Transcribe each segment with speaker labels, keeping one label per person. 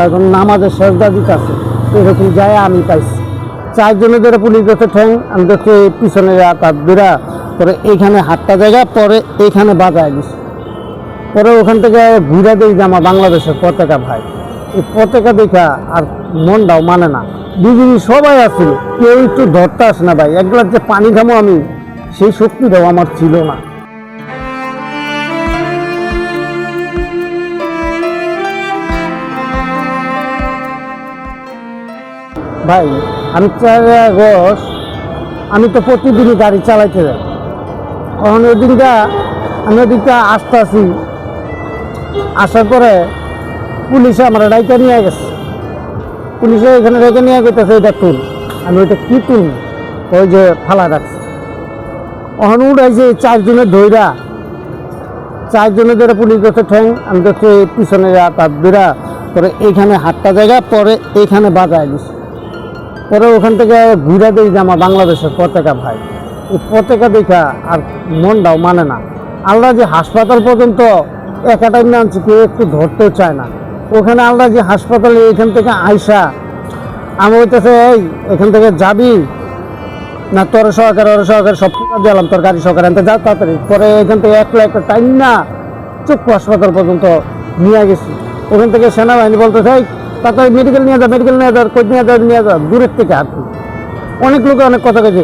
Speaker 1: তারপর নামাজের সজদা দিতে আছে এরকম যায় আমি পাইছি। চারজনে ধরে পুলিশ ধরতে ঠ্যাং আমি দেখছি পিছনে যা তার দুরা পরে এইখানে হাতটা জায়গা, পরে এইখানে বাজায় দিছে পরে ওখান থেকে ঘুরে দিই যে আমার বাংলাদেশের পতাকা ভাই। এই পতাকা দেখা আর মনটাও মানে না। বিজেপি সবাই আছিল কেউ একটু ধরতে আসে না ভাই। এক গ্লাস যে পানি খামো আমি, সেই শক্তিটাও আমার ছিল না। ভাই, আমি আগস্ট, আমি তো প্রতিদিনই গাড়ি চালাইতে যাই। তখন ওই দিনটা আমি ওদিকটা আসতে আসি। আসার পরে পুলিশে আমার ডাইকা নিয়ে গেছে। পুলিশে এখানে রেখে নিয়ে গেতেছে, এটা তুল। আমি ওইটা কি তুল? ওই যে ফালা রাখছি। ওখানে উঠাইছে চারজনের ধৈরা চারজনের ধরে পুলিশ ধরতে ঠ্যাং আমি দেখছি পিছনে যা, তার ধৈরা পরে এইখানে হাতটা জায়গা পরে এইখানে বাজায় দিছে। পরে ওখান থেকে ঘুরে যে আমার বাংলাদেশের পতাকা ভাই। এই পতাকা দেখা আর মনটাও মানে না। আল্লাহ যে হাসপাতাল পর্যন্ত একা টাইম আনছে, কেউ একটু ধরতেও চায় না। ওখানে আল্লাহ যে হাসপাতালে এখান থেকে আইসা, আমি বলতেছে, এই, এখান থেকে যাবি? না, তোর সহকার, ওর সহকার সব দিলাম তোর গাড়ি সহকার আনতে যা তাড়াতাড়ি। পরে এখান থেকে এক একটা টাইম না, চক্ষু হাসপাতাল পর্যন্ত নিয়ে গেছি। ওখান থেকে সেনাবাহিনী বলতেছে তাড়াতাড়ি মেডিকেল নিয়ে যা মেডিকেল নিয়ে যা কোচ নিয়ে যা নিয়ে যা, দূরের থেকে হাঁটু অনেক লোকে অনেক কথা কেছে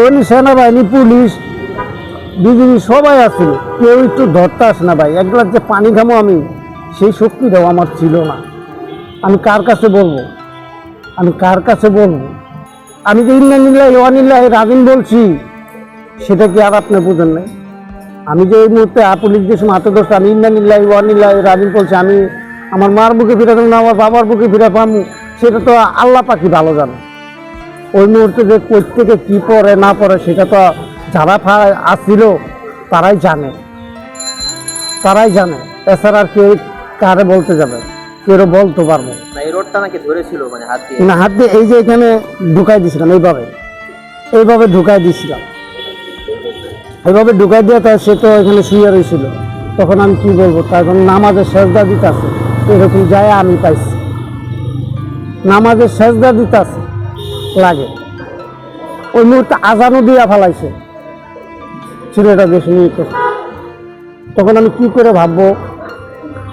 Speaker 1: ওই সেনাবাহিনী, পুলিশ বিজেপি সবাই আছিল কেউ একটু ধরতে আসে না ভাই। এক গ্লাস যে পানি খামো আমি, সেই শক্তিটাও আমার ছিল না। আমি কার কাছে বলব? আমি কার কাছে বলব? আমি যে ইন্নানিল্লাহ ওয়ানিল্লাহ রাজিন বলছি, সেটা কি আর আপনি বুঝেন নাই? আমি যে এই মুহূর্তে পুলিশ যে সময় হাতে ধরছে আমি ইন্নানিল্লাহ ওয়ানিল্লাহ রাজিন বলছি, আমি আমার মার বুকে ফিরে দেবো না আমার বাবার বুকে ফিরে পাবো সেটা তো আল্লাহ পাখি ভালো জানে। ওই মুহূর্তে যে কোথ থেকে কী পড়ে না পড়ে সেটা তো যারা আসছিল তারাই জানে। তারাই জানে। এছাড়া আর কেউ কারে বলতে যাবে? কেউ বলতে পারব
Speaker 2: না। মানে হাত দিয়ে?
Speaker 1: না হাত দিয়ে এই যে এখানে ঢুকাই দিয়েছিলাম এইভাবে। এইভাবে ঢুকাই দিয়েছিলাম এইভাবে ঢুকাই দিয়ে তো সে তো এখানে শুয়ে রয়েছিল তখন আমি কি বলব? তখন নামাজের সেজদা দিতে আছে এরকম যায়, আমি পাইছি। নামাজের সেজদা দিতে আছে, লাগে। ওই মুহূর্তে আজানও দিয়া ফেলাইছে। ছেলেটা বেশি নিয়ে করছে। তখন আমি কি করে ভাববো?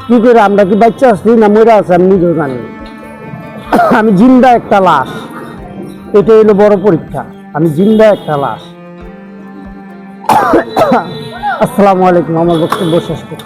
Speaker 1: কি করে আমরা কি বাচ্চা আসছি না মরে আছে, আমি নিজেও জানি আমি জিন্দা একটা লাশ। এটা হলো বড় পরীক্ষা। আমি জিন্দা একটা লাশ। আসসালামু আলাইকুম, আমার বক্তব্য শেষ করি